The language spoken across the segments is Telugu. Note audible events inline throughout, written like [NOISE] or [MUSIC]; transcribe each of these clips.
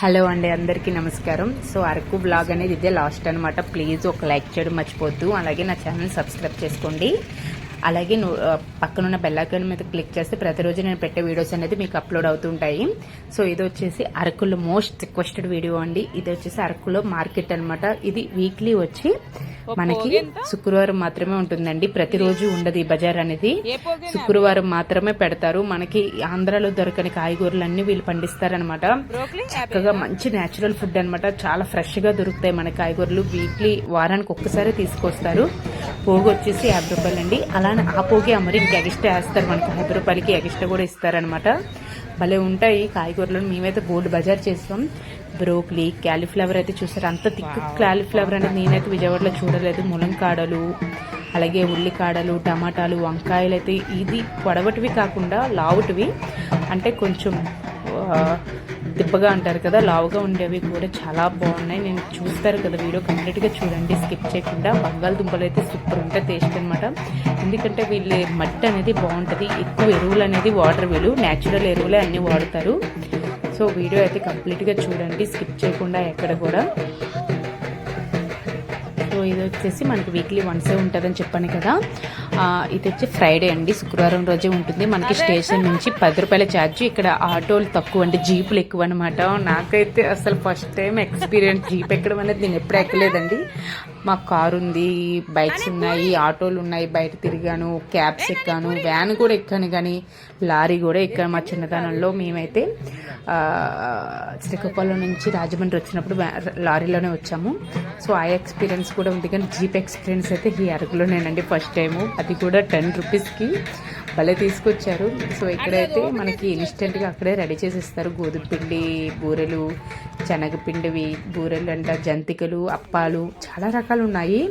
హలో అండి అందరికీ నమస్కారం. సో అరకు బ్లాగ్ అనేది ఇదే లాస్ట్ అనమాట ప్లీజ్ ఒక లైక్ చేయడం మర్చిపోద్దు అలాగే నా ఛానల్ సబ్స్క్రైబ్ చేసుకోండి. అలాగే పక్కనున్న బెల్ ఐకాన్ మీద క్లిక్ చేస్తే ప్రతిరోజు నేను పెట్టే వీడియోస్ అనేది మీకు అప్లోడ్ అవుతుంటాయి. సో ఇది వచ్చేసి అరకులో మోస్ట్ రిక్వెస్టెడ్ వీడియో అండి. ఇది వచ్చేసి అరకులో మార్కెట్ అన్నమాట. ఇది వీక్లీ వచ్చి మనకి శుక్రవారం మాత్రమే ఉంటుందండి. ప్రతిరోజు ఉండదు ఈ బజార్ అనేది. శుక్రవారం మాత్రమే పెడతారు. మనకి ఆంధ్రాలో దొరకని కాయగూరలన్నీ వీళ్ళు పండిస్తారనమాట చక్కగా మంచి నేచురల్ ఫుడ్ అన్నమాట. చాలా ఫ్రెష్గా దొరుకుతాయి మన కాయగూరలు. వీక్లీ వారానికి ఒక్కసారి తీసుకొస్తారు. పోగు వచ్చేసి యాభై రూపాయలు అండి అలానే ఆ పోగి అమరి ఇంకా ఎగిస్ట్రా వేస్తారు మనకి. యాభై రూపాయలకి ఎగిస్ట్రా కూడా ఇస్తారనమాట భలే ఉంటాయి కాయగూరలు. మేమైతే గోల్డ్ బజార్ చేస్తాం. బ్రోక్లీ క్యాలీఫ్లవర్ అయితే చూసారు? అంత తిక్కు క్యాలీఫ్లవర్ అనేది నేనైతే విజయవాడలో చూడలేదు. ములంకాడలు అలాగే ఉల్లికాడలు టమాటాలు వంకాయలు అయితే ఇది పొడవటివి కాకుండా లావుటివి. అంటే కొంచెం దిబ్బగా అంటారు కదా లావుగా ఉండేవి కూడా చాలా బాగున్నాయి. నేను చూస్తారు కదా వీడియో కంప్లీట్గా చూడండి స్కిప్ చేయకుండా. బంగాళదుంపలు అయితే సూపర్ ఉంటాయి టేస్ట్ అనమాట ఎందుకంటే వీళ్ళు మట్టి అనేది బాగుంటుంది ఎక్కువ ఎరువులు అనేది వాటర్ వీళ్ళు. న్యాచురల్ ఎరువులే అన్నీ వాడతారు. సో వీడియో అయితే కంప్లీట్గా చూడండి స్కిప్ చేయకుండా ఎక్కడ కూడా. సో ఇది వచ్చేసి మనకి వీక్లీ వన్సే ఉంటుందని చెప్పాను కదా. ఇది వచ్చి ఫ్రైడే అండి. శుక్రవారం రోజే ఉంటుంది. మనకి స్టేషన్ నుంచి పది రూపాయల ఛార్జ్. ఇక్కడ ఆటోలు తక్కువ అంటే జీపులు ఎక్కువ అనమాట నాకైతే అసలు ఫస్ట్ టైం ఎక్స్పీరియన్స్ జీప్ ఎక్కడం అనేది నేను ఎప్పుడు ఎక్కలేదండి. మా కారు ఉంది బైక్స్ ఉన్నాయి ఆటోలు ఉన్నాయి. బయట తిరిగాను క్యాబ్స్ ఎక్కాను వ్యాన్ కూడా ఎక్కాను కానీ లారీ కూడా ఎక్కాను మా చిన్నతనంలో. మేమైతే శ్రీకాకుళం నుంచి రాజమండ్రి వచ్చినప్పుడు లారీలోనే వచ్చాము. సో ఆ ఎక్స్పీరియన్స్ కూడా ఉంది. కానీ జీప్ ఎక్స్పీరియన్స్ అయితే ఈ అరకులోనేనండి ఫస్ట్ టైము అది కూడా టెన్ రూపీస్కి. భలే తీసుకొచ్చారు. సో ఇక్కడైతే మనకి ఇన్స్టెంట్గా అక్కడే రెడీ చేసి ఇస్తారు గోధుమ పిండి బూరెలు శనగపిండివి బూరెలు అంట జంతికలు అప్పాలు చాలా రకాలు ఉన్నాయి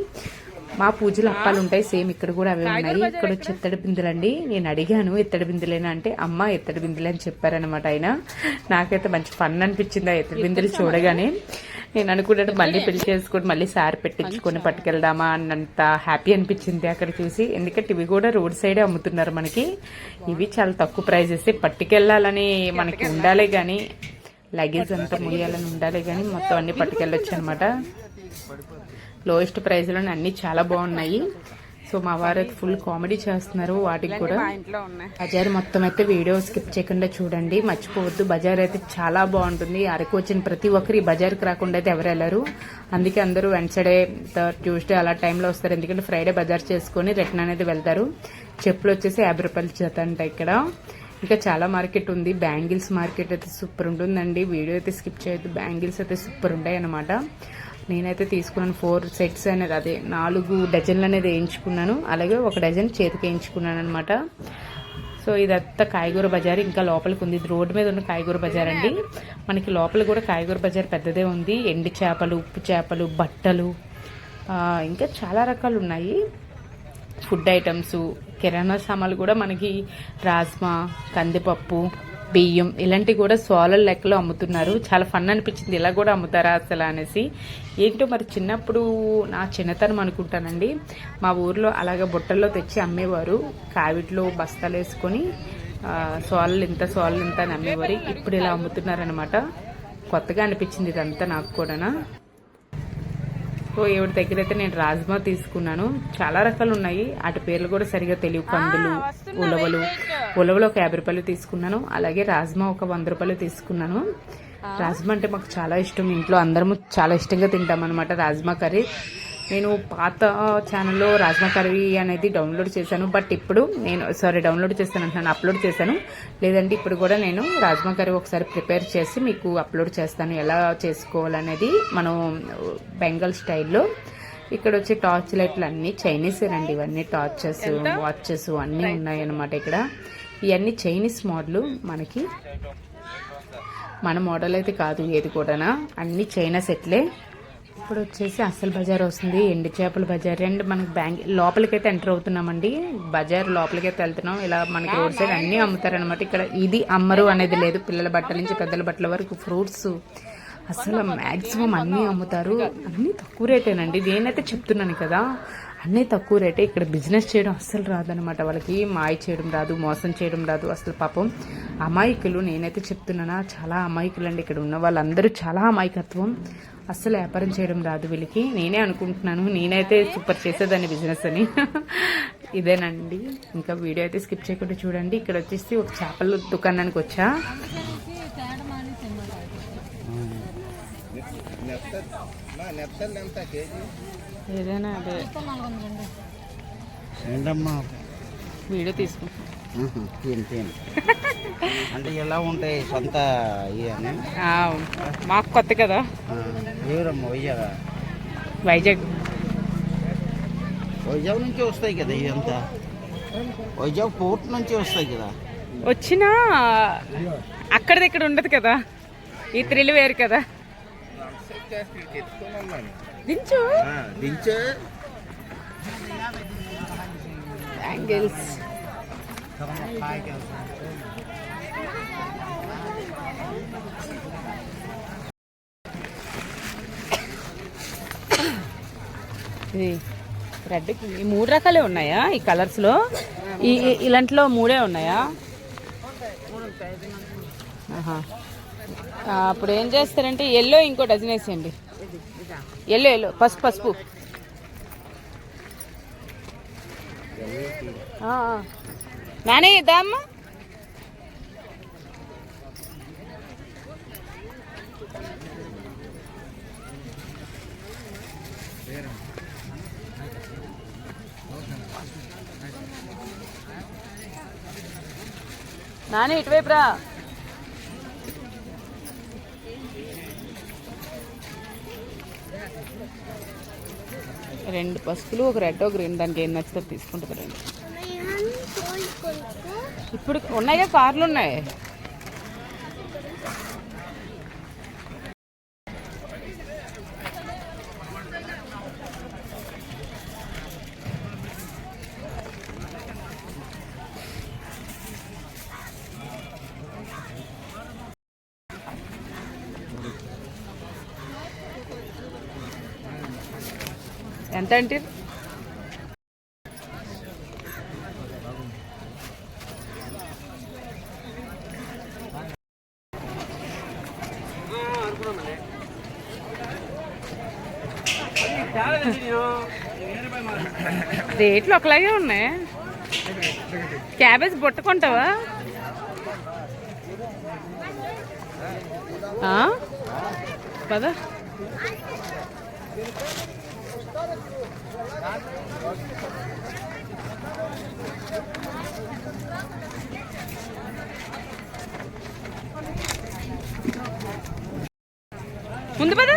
మా పూజలు అప్పాలు ఉంటాయి. సేమ్ ఇక్కడ కూడా అవే ఉన్నాయి. ఇక్కడ వచ్చి ఎత్తడి బిందెలండి. నేను అడిగాను ఎత్తడి బిందెలేనా అంటే అమ్మ ఎత్తడి బిందెలే అని చెప్పారనమాట ఆయన. నాకైతే మంచి ఫన్ అనిపించింది ఆ ఎత్తడి బిందెలు చూడగానే. నేను అనుకున్నట్టు మళ్ళీ పెళ్ళి చేసుకొని మళ్ళీ సారి పెట్టించుకొని పట్టుకెళ్దామా అన్నంత హ్యాపీ అనిపించింది అక్కడ చూసి. ఎందుకంటే ఇవి కూడా రోడ్ సైడే అమ్ముతున్నారు మనకి. ఇవి చాలా తక్కువ ప్రైజెస్. పట్టుకెళ్ళాలని మనకి ఉండాలి కానీ లగేజ్ అంతా ముయ్యాలని ఉండాలి కానీ మొత్తం అన్ని పట్టుకెళ్ళొచ్చు అనమాట లోయెస్ట్ ప్రైస్లోనే అన్ని చాలా బాగున్నాయి. సో మా వారు అయితే ఫుల్ కామెడీ చేస్తున్నారు వాటికి కూడా. బజార్ మొత్తం అయితే వీడియో స్కిప్ చేయకుండా చూడండి మర్చిపోవద్దు. బజార్ అయితే చాలా బాగుంటుంది. అరకు వచ్చిన ప్రతి ఒక్కరు ఈ బజార్కి రాకుండా అయితే ఎవరు వెళ్ళరు. అందుకే అందరూ వెన్సడే ట్యూస్డే అలా టైంలో వస్తారు. ఎందుకంటే ఫ్రైడే బజార్ చేసుకొని రిటర్న్ అనేది వెళ్తారు. చెప్పులు వచ్చేసి యాభై రూపాయలు చేత అంట ఇక్కడ. ఇంకా చాలా మార్కెట్ ఉంది. బ్యాంగిల్స్ మార్కెట్ అయితే సూపర్ ఉంటుందండి. వీడియో అయితే స్కిప్ చేయొద్దు. బ్యాంగిల్స్ అయితే సూపర్ ఉంటాయి అనమాట నేనైతే తీసుకున్నాను ఫోర్ సెట్స్ అనేది అదే నాలుగు డజన్లు అనేది వేయించుకున్నాను. అలాగే ఒక డజన్ చేతికి వేయించుకున్నాను అనమాట సో ఇదంతా కాయగూర బజార్. ఇంకా లోపలికి ఉంది. ఇది రోడ్డు మీద ఉన్న కాయగూర బజార్ అండి. మనకి లోపల కూడా కాయగూర బజార్ పెద్దదే ఉంది. ఎండి చేపలు ఉప్పు చేపలు బట్టలు ఇంకా చాలా రకాలు ఉన్నాయి. ఫుడ్ ఐటమ్స్ కిరాణా సామాన్లు కూడా మనకి రాజ్మా కందిపప్పు బియ్యం ఇలాంటివి కూడా సోలర్ లెక్కలో అమ్ముతున్నారు. చాలా ఫన్ అనిపించింది. ఇలా కూడా అమ్ముతారా అసలు అనేసి. ఏంటో మరి చిన్నప్పుడు నా చిన్నతనం అనుకుంటానండి. మా ఊర్లో అలాగ బుట్టల్లో తెచ్చి అమ్మేవారు. కావిట్లో బస్తాలు వేసుకొని సోలలు ఇంత సోలలు ఇంత అని అమ్మేవారు. ఇప్పుడు ఇలా అమ్ముతున్నారనమాట కొత్తగా అనిపించింది ఇదంతా నాకు కూడానా. సో ఎవరి దగ్గర అయితే నేను రాజ్మా తీసుకున్నాను. చాలా రకాలు ఉన్నాయి. వాటి పేర్లు కూడా సరిగా తెలియవు. కందులు ఉలవలు. ఉలవలు ఒక యాభై రూపాయలు తీసుకున్నాను. అలాగే రాజ్మా ఒక వంద రూపాయలు తీసుకున్నాను. రాజ్మా అంటే మాకు చాలా ఇష్టం. ఇంట్లో అందరము చాలా ఇష్టంగా తింటాం అనమాట రాజ్మా కర్రీ. నేను పాత ఛానల్లో రాజ్మా కర్రీ అనేది డౌన్లోడ్ చేశాను. బట్ ఇప్పుడు నేను సారీ డౌన్లోడ్ చేశాను అంటున్నాను అప్లోడ్ చేశాను. లేదంటే ఇప్పుడు కూడా నేను రాజ్మా కర్రీ ఒకసారి ప్రిపేర్ చేసి మీకు అప్లోడ్ చేస్తాను. ఎలా చేసుకోవాలనేది మనం బెంగాల్ స్టైల్లో ఇక్కడ వచ్చి టార్చ్ లైట్లు అన్ని చైనీస్ అండి ఇవన్నీ టార్చెస్ వాచెస్ అన్నీ ఉన్నాయి అన్నమాట ఇక్కడ. ఇవన్నీ చైనీస్ మోడల్ మనకి. మన మోడల్ అయితే కాదు ఏది కూడానా. అన్ని చైనా సెట్లే ఇప్పుడు వచ్చేసి అసలు బజార్ వస్తుంది ఎండు చేపల బజార్. అండ్ మనకి బ్యాంక్ లోపలికైతే ఎంటర్ అవుతున్నామండి. బజార్ లోపలికైతే వెళ్తున్నాం. ఇలా మనకి రోడ్ సైడ్ అన్ని అమ్ముతారనమాట ఇక్కడ ఇది అమ్మరు అనేది లేదు. పిల్లల బట్టల నుంచి పెద్దల బట్టల వరకు ఫ్రూట్స్ అసలు మ్యాక్సిమం అన్నీ అమ్ముతారు. అన్నీ తక్కువ రేటేనండి. నేనైతే చెప్తున్నాను కదా అన్నీ తక్కువ రేటే. ఇక్కడ బిజినెస్ చేయడం అస్సలు రాదనమాట వాళ్ళకి మాయ చేయడం రాదు మోసం చేయడం రాదు అసలు పాపం. అమాయకులు నేనైతే చెప్తున్నానా చాలా అమాయకులు అండి ఇక్కడ ఉన్న వాళ్ళందరూ చాలా అమాయకత్వం. అస్సలు వ్యాపారం చేయడం రాదు వీళ్ళకి. నేనే అనుకుంటున్నాను నేనైతే సూపర్ చేసేదాన్ని బిజినెస్ అని. [LAUGHS] ఇదేనండి. ఇంకా వీడియో అయితే స్కిప్ చేయకుండా చూడండి. ఇక్కడ వచ్చేసి ఒక చేపల దుకాణానికి వచ్చా. నెత్తలు ఎంత కేజీ? ఏదైనా అదే. ఏంటమ్మా? వీడియో తీసుకుంటాం అంటే ఎలా ఉంటాయి సొంత మాకు కొత్త కదా. ఎవరమ్మా వైజాగ్? వైజాగ్. వైజాగ్ నుంచి వస్తాయి కదా ఇదంతా వైజాగ్ పోర్ట్ నుంచి వస్తాయి కదా? వచ్చినా అక్కడిది ఇక్కడ ఉండదు కదా. ఈ త్రిల్ వేరు కదా దించు. దించే. యాంగిల్స్ ఇది రెడ్ ఈ మూడు రకాలే ఉన్నాయా? ఈ కలర్స్లో? ఈ ఇలాంటిలో మూడే ఉన్నాయా? అప్పుడు ఏం చేస్తారంటే ఎల్లో ఇంకో డజన్ వేసేయండి. ఎల్లో ఎల్లో పసుపు పసుపు. ఆ, ఇద్దామ్మ నానే ఇటువైపు రా. రెండు పసుపులు ఒక రెడ్ ఒక గ్రీన్. దానికి ఏం నచ్చితే తీసుకుంటుంది రండి. ఇప్పుడు ఉన్నాయిగా కార్లు ఉన్నాయి? ఎంత అంటే రేట్లు ఒకలాగే ఉన్నాయి. క్యాబేజ్ బుట్టకుంటావా? ఆ? పద. ముందు పద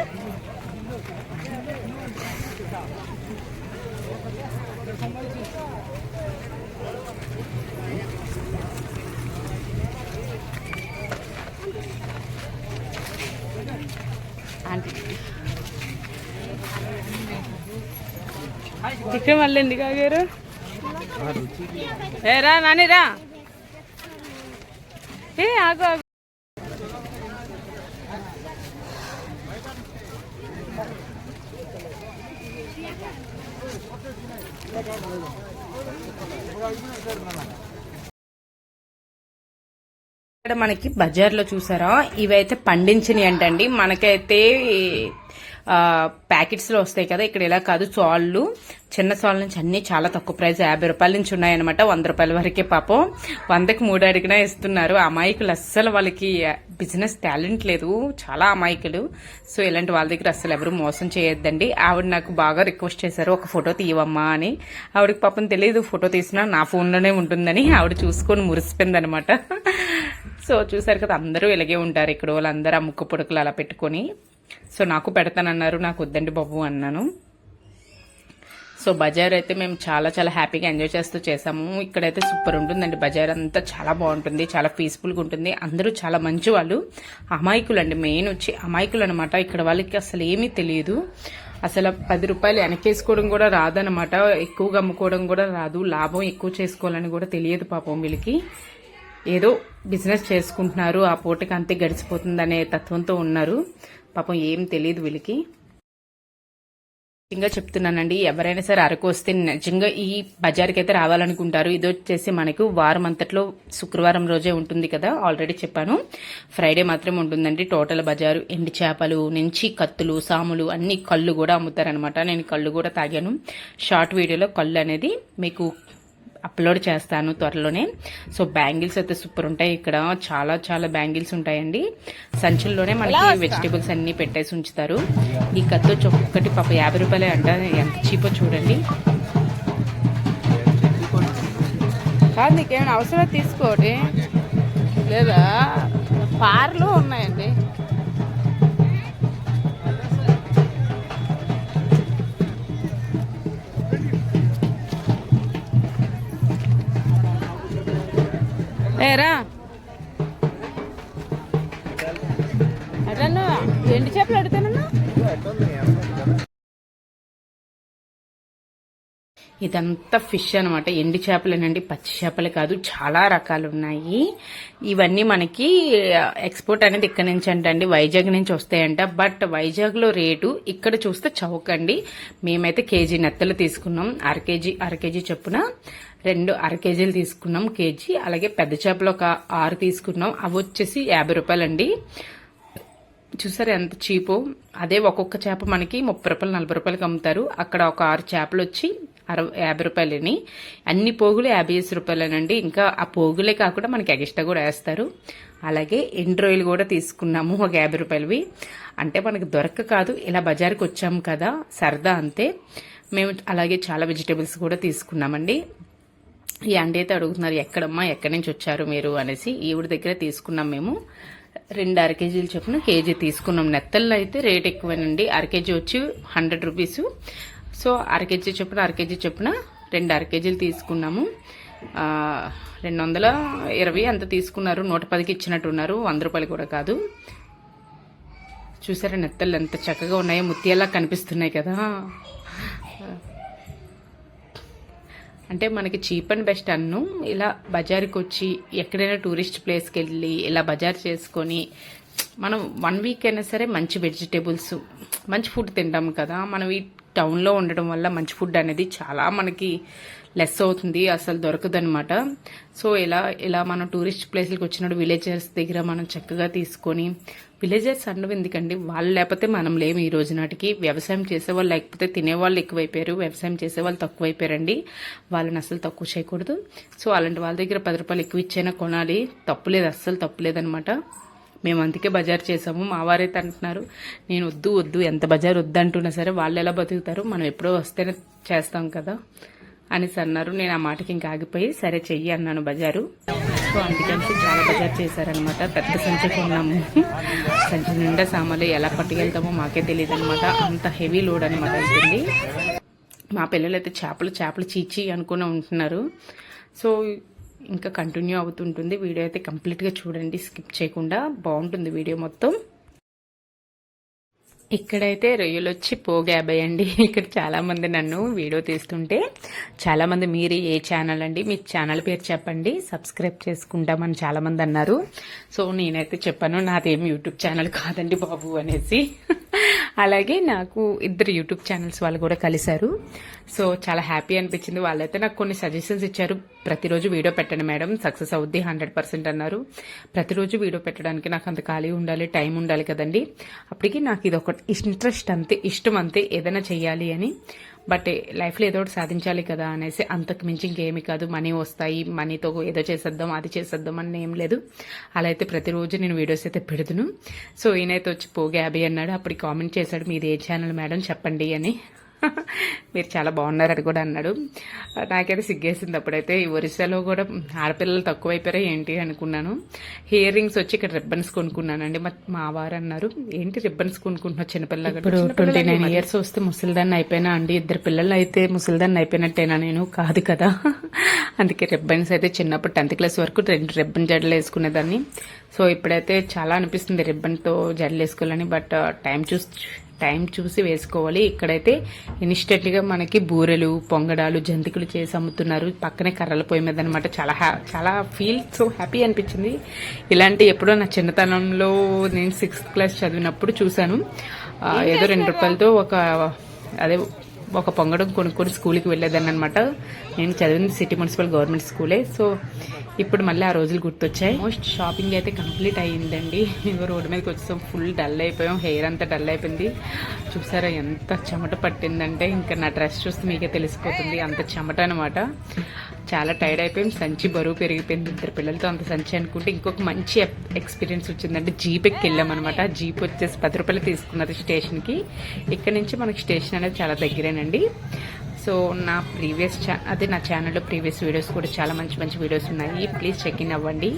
ఇక్కడ మళ్ళీ ఎందుకు ఆగారు? ఏ రా నాని రా. ఏ ఆగు ఆగు. ఇక్కడ మనకి బజార్లో చూసారా? ఇవైతే పండించినవి అంటండి. మనకైతే ప్యాకెట్స్లో ప్యాకెట్స్లో వస్తాయి కదా. ఇక్కడ ఇలా కాదు చాళ్ళు. చిన్న చాళ్ళ నుంచి అన్ని చాలా తక్కువ ప్రైస్. యాభై రూపాయల నుంచి ఉన్నాయన్నమాట. వంద రూపాయల వరకే పాపం. వందకి మూడు అడిగినా ఇస్తున్నారు. అమాయకులు అస్సలు వాళ్ళకి బిజినెస్ టాలెంట్ లేదు. చాలా అమాయకులు. సో ఇలాంటి వాళ్ళ దగ్గర అస్సలు ఎవరు మోసం చేయొద్దండి. ఆవిడ నాకు బాగా రిక్వెస్ట్ చేశారు ఒక ఫోటో తీయవమ్మా అని. ఆవిడకి పాపం తెలియదు ఫోటో తీసినా నా ఫోన్లోనే ఉంటుందని. ఆవిడ చూసుకొని మురిసిపోయింది సో చూసారు కదా అందరూ ఇలాగే ఉంటారు ఇక్కడ వాళ్ళందరూ ఆ ముక్కు పుడకలు అలా పెట్టుకొని. సో నాకు పెడతానన్నారు నాకు వద్దండి బాబు అన్నాను. సో బజార్ అయితే మేము చాలా చాలా హ్యాపీగా ఎంజాయ్ చేస్తూ చేసాము. ఇక్కడైతే సూపర్ ఉంటుందండి బజార్ అంతా చాలా బాగుంటుంది చాలా పీస్ఫుల్గా ఉంటుంది. అందరూ చాలా మంచి వాళ్ళు అమాయకులు అండి మెయిన్ వచ్చి అమాయకులు అనమాట ఇక్కడ వాళ్ళకి అసలు ఏమీ తెలియదు. అసలు పది రూపాయలు వెనకేసుకోవడం కూడా రాదనమాట ఎక్కువగా అమ్ముకోవడం కూడా రాదు లాభం ఎక్కువ చేసుకోవాలని కూడా తెలియదు పాపం వీళ్ళకి. ఏదో బిజినెస్ చేసుకుంటున్నారు ఆ పూటకి అంతే గడిచిపోతుందనే తత్వంతో ఉన్నారు. పాపం ఏం తెలియదు వీళ్ళకి. నిజంగా చెప్తున్నానండి ఎవరైనా సరే అరకు వస్తే నిజంగా ఈ బజార్కి అయితే రావాలనుకుంటారు. ఇది వచ్చేసి మనకు వారం అంతట్లో శుక్రవారం రోజే ఉంటుంది కదా ఆల్రెడీ చెప్పాను. ఫ్రైడే మాత్రం ఉంటుందండి టోటల్ బజారు. ఎండి చేపలు నుంచి కత్తులు సాములు అన్ని కళ్ళు కూడా అమ్ముతారనమాట. నేను కళ్ళు కూడా తాగాను. షార్ట్ వీడియోలో కళ్ళు అనేది మీకు అప్లోడ్ చేస్తాను త్వరలోనే. సో బ్యాంగిల్స్ అయితే సూపర్ ఉంటాయి. ఇక్కడ చాలా చాలా బ్యాంగిల్స్ ఉంటాయండి. సంచుల్లోనే మనకి వెజిటేబుల్స్ అన్ని పెట్టేసి ఉంచుతారు. ఈ కత్తి వచ్చి ఒక్కొక్కటి పాప యాభై రూపాయలే అంట. ఎంత చీపో చూడండి. కాదు నీకేమైనా అవసరం తీసుకోండి లేదా? పార్లు ఉన్నాయండి. ఏరా అట్లా ఎండి చేపలు అడుగుతానన్నా? ఇదంతా ఫిష్ అనమాట ఎండి చేపలేనండి పచ్చి చేపలు కాదు చాలా రకాలు ఉన్నాయి ఇవన్నీ మనకి ఎక్స్పోర్ట్ అనేది ఇక్కడ నుంచి అంటండి వైజాగ్ నుంచి వస్తాయంట. బట్ వైజాగ్లో రేటు ఇక్కడ చూస్తే చౌకండి. మేమైతే కేజీ నెత్తలు తీసుకున్నాం అర కేజీ అర కేజీ చొప్పున. రెండు అర కేజీలు తీసుకున్నాం కేజీ. అలాగే పెద్ద చేపలు ఒక ఆరు తీసుకున్నాం. అవి వచ్చేసి యాభై రూపాయలండి. చూసారు ఎంత చీపు? అదే ఒక్కొక్క చేప మనకి ముప్పై రూపాయలు నలభై రూపాయలకి అమ్ముతారు. అక్కడ ఒక ఆరు చేపలు వచ్చి అరవై యాభై రూపాయలని. అన్ని పోగులు యాభై ఐదు రూపాయలేనండి. ఇంకా ఆ పోగులే కాకుండా మనకి ఎగిస్ట్రా కూడా వేస్తారు. అలాగే ఎండు కూడా తీసుకున్నాము ఒక యాభై రూపాయలవి. అంటే మనకు దొరక కాదు ఇలా బజార్కి వచ్చాము కదా సరదా అంతే. మేము అలాగే చాలా వెజిటేబుల్స్ కూడా తీసుకున్నామండి. ఈ అండి అయితే అడుగుతున్నారు ఎక్కడమ్మా ఎక్కడి నుంచి వచ్చారు మీరు? అనేసి. ఈవిడ దగ్గర తీసుకున్నాం మేము. రెండు అర కేజీలు చొప్పున కేజీ తీసుకున్నాం. నెత్తల్లో అయితే రేట్ ఎక్కువేనండి. అర కేజీ వచ్చి హండ్రెడ్ రూపీస్. సో అర కేజీ చొప్పున అర కేజీ చొప్పున రెండు అర కేజీలు తీసుకున్నాము. రెండు వందల ఇరవై అంత తీసుకున్నారు. నూట పదికి ఇచ్చినట్టున్నారు వంద రూపాయలు కూడా కాదు. చూసారా నెత్తళ్ళు ఎంత చక్కగా ఉన్నాయో? ముత్యాలా కనిపిస్తున్నాయి కదా. అంటే మనకి చీప్ అండ్ బెస్ట్ అన్ను. ఇలా బజార్కి వచ్చి ఎక్కడైనా టూరిస్ట్ ప్లేస్కి వెళ్ళి ఇలా బజార్ చేసుకొని మనం వన్ వీక్ అయినా సరే మంచి వెజిటేబుల్స్ మంచి ఫుడ్ తింటాం కదా. మనం టౌన్లో ఉండడం వల్ల మంచి ఫుడ్ అనేది చాలా మనకి లెస్ అవుతుంది అసలు దొరకదనమాట సో ఇలా ఇలా మనం టూరిస్ట్ ప్లేస్లకు వచ్చినప్పుడు విలేజర్స్ దగ్గర మనం చక్కగా తీసుకొని విలేజర్స్ అన్నవి ఎందుకండి? వాళ్ళు లేకపోతే మనం లేము ఈ రోజు నాటికి. వ్యవసాయం చేసేవాళ్ళు లేకపోతే తినేవాళ్ళు ఎక్కువైపోయారు వ్యవసాయం చేసేవాళ్ళు తక్కువైపోయారండి. వాళ్ళని అసలు తక్కువ చేయకూడదు. సో అలాంటి వాళ్ళ దగ్గర పది రూపాయలు ఎక్కువ ఇచ్చైనా కొనాలి. తప్పులేదు అస్సలు తప్పులేదనమాట మేము అందుకే బజార్ చేసాము. మా వారైతే అంటున్నారు నేను వద్దు వద్దు ఎంత బజార్ వద్దు అంటున్నా సరే వాళ్ళు ఎలా బతుకుతారు? మనం ఎప్పుడో వస్తేనే చేస్తాం కదా అనేసి అన్నారు. నేను ఆ మాటకి ఇంకా ఆగిపోయి సరే చెయ్యి అన్నాను బజారు. సో అందుకని చాలా బజార్ చేశారనమాట పెద్ద సంచి కొన్నాము. సంచి నిండా సామాన్లు ఎలా పట్టుకెళ్తామో మాకే తెలియదు అనమాట అంత హెవీ లోడ్ అనమాట అయిపోయింది. మా పిల్లలు అయితే చేపలు చేపలు చీచి అనుకుని ఉంటున్నారు. సో ఇంకా కంటిన్యూ అవుతుంటుంది. వీడియో అయితే కంప్లీట్గా చూడండి స్కిప్ చేయకుండా. బాగుంటుంది వీడియో మొత్తం. ఇక్కడైతే రొయ్యలు వచ్చి పోగు అండి. ఇక్కడ చాలామంది నన్ను వీడియో తీస్తుంటే చాలామంది మీరు ఏ ఛానల్ అండి మీ ఛానల్ పేరు చెప్పండి సబ్స్క్రైబ్ చేసుకుంటామని చాలామంది అన్నారు. సో నేనైతే చెప్పాను నాదేం యూట్యూబ్ ఛానల్ కాదండి బాబు అనేసి. అలాగే నాకు ఇద్దరు యూట్యూబ్ ఛానల్స్ వాళ్ళు కూడా కలిశారు. సో చాలా హ్యాపీ అనిపించింది. వాళ్ళైతే నాకు కొన్ని సజెషన్స్ ఇచ్చారు. ప్రతిరోజు వీడియో పెట్టండి మేడం. సక్సెస్ అవుద్ది హండ్రెడ్ పర్సెంట్ అన్నారు. ప్రతిరోజు వీడియో పెట్టడానికి నాకు అంత ఖాళీ ఉండాలి టైం ఉండాలి కదండి. అప్పటికి నాకు ఇది ఒక ఇంట్రెస్ట్ అంతే ఇష్టం అంతే. ఏదైనా చెయ్యాలి అని బట్ లైఫ్లో ఏదో ఒకటి సాధించాలి కదా అనేసి అంతకు మించి ఇంకేమీ కాదు. మనీ వస్తాయి. మనీతో ఏదో చేసేద్దాం అది చేసేద్దాం అని ఏం లేదు. అలా అయితే ప్రతిరోజు నేను వీడియోస్ అయితే పెడుతును. సో ఈయనైతే వచ్చి పోగే అభి అన్నాడు. అప్పుడు కామెంట్ చేశాడు మీది ఏ ఛానల్ మేడం చెప్పండి అని. మీరు చాలా బాగున్నారని కూడా అన్నాడు. నాకైతే సిగ్గేసింది అప్పుడైతే. ఈ ఒరిస్సాలో కూడా ఆడపిల్లలు తక్కువైపోయారా ఏంటి అనుకున్నాను. ఇయర్ రింగ్స్ వచ్చి ఇక్కడ రిబ్బన్స్ కొనుక్కున్నానండి. మా మా వారు అన్నారు ఏంటి రిబ్బన్స్ కొనుక్కుంటున్నావు చిన్నపిల్లగా ఇప్పుడు ట్వంటీ నైన్ ఇయర్స్ వస్తే ముసలిదాన్ని అయిపోయినా అండి. ఇద్దరు పిల్లలు అయితే ముసలిదాన్ని అయిపోయినట్టేనా నేను? కాదు కదా. అందుకే రిబ్బన్స్ అయితే చిన్నప్పుడు టెన్త్ క్లాస్ వరకు రెండు రిబ్బన్ జడలు వేసుకునేదాన్ని. సో ఇప్పుడైతే చాలా అనిపిస్తుంది రిబ్బన్తో జడలు వేసుకోవాలని. బట్ టైం చూసి టైం చూసి వేసుకోవాలి. ఇక్కడైతే ఇన్స్టెంట్గా మనకి బూరెలు పొంగడాలు జంతికలు చేసి అమ్ముతున్నారు. పక్కనే కర్రల పొయ్యి మీద అనమాట చాలా హ్యా చాలా ఫీల్ సో హ్యాపీ అనిపించింది. ఇలాంటి ఎప్పుడో నా చిన్నతనంలో నేను సిక్స్త్ క్లాస్ చదివినప్పుడు చూశాను. ఏదో రెండు రూపాయలతో ఒక అదే ఒక పొంగడం కొనుక్కొని స్కూల్కి వెళ్ళేదాన్ని అనమాట నేను చదివింది సిటీ మున్సిపల్ గవర్నమెంట్ స్కూలే. సో ఇప్పుడు మళ్ళీ ఆ రోజులు గుర్తొచ్చాయి. మోస్ట్ షాపింగ్ అయితే కంప్లీట్ అయ్యిందండి. ఇంకో రోడ్డు మీదకి వచ్చేసాం. ఫుల్ డల్ అయిపోయాం. హెయిర్ అంతా డల్ అయిపోయింది. చూసారా ఎంత చెమట పట్టిందంటే ఇంకా నా డ్రెస్ చూస్తే మీకే తెలిసిపోతుంది. అంత చెమట అనమాట చాలా టైర్డ్ అయిపోయాం. సంచి బరువు పెరిగిపోయింది. ఇద్దరు పిల్లలతో అంత సంచి అనుకుంటే ఇంకొక మంచి ఎక్స్పీరియన్స్ వచ్చిందంటే జీప్ ఎక్కి వెళ్ళాం అనమాట జీప్ వచ్చేసి పది రూపాయలు తీసుకున్నది స్టేషన్కి. ఇక్కడ నుంచి మనకి స్టేషన్ అనేది చాలా దగ్గరేనండి. సో నా ప్రీవియస్ ఛా అదే నా ఛానల్లో ప్రీవియస్ వీడియోస్ కూడా చాలా మంచి మంచి వీడియోస్ ఉన్నాయి. ప్లీజ్ చెక్ ఇన్ అవ్వండి.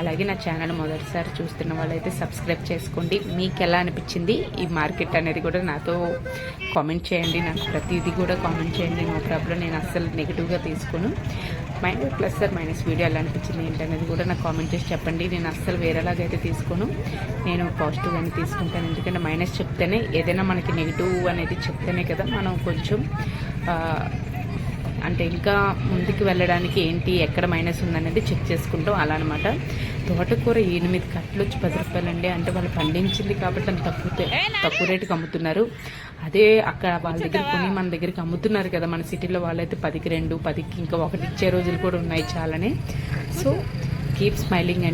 అలాగే నా ఛానల్ మొదటిసారి చూస్తున్న వాళ్ళైతే సబ్స్క్రైబ్ చేసుకోండి. మీకు ఎలా అనిపించింది ఈ మార్కెట్ అనేది కూడా నాతో కామెంట్ చేయండి. నాకు ప్రతిదీ కూడా కామెంట్ చేయండి. నో ప్రాబ్లం నేను అస్సలు నెగిటివ్గా తీసుకోను. Minus plus sir minus video ఎలా అనిపించింది ఏంటనేది కూడా నాకు కామెంట్ చేసి చెప్పండి. నేను అస్సలు వేరేలాగైతే తీసుకోను. నేను పాజిటివ్ అని తీసుకుంటాను. ఎందుకంటే మైనస్ చెప్తేనే ఏదైనా మనకి నెగిటివ్ అనేది చెప్తేనే కదా మనం కొంచెం అంటే ఇంకా ముందుకు వెళ్ళడానికి ఏంటి ఎక్కడ మైనస్ ఉందనేది చెక్ చేసుకుంటాం. అలా అనమాట తోటకూర ఎనిమిది కట్టలు వచ్చి పది రూపాయలండి. అంటే వాళ్ళు పండించింది కాబట్టి అంత తక్కువ తక్కువ రేటుకి అమ్ముతున్నారు. అదే అక్కడ వాళ్ళ దగ్గర కొని మన దగ్గరికి అమ్ముతున్నారు కదా మన సిటీలో వాళ్ళైతే పదికి రెండు పదికి ఇంకా ఒకటి ఇచ్చే రోజులు కూడా ఉన్నాయి చాలానే. So keep smiling and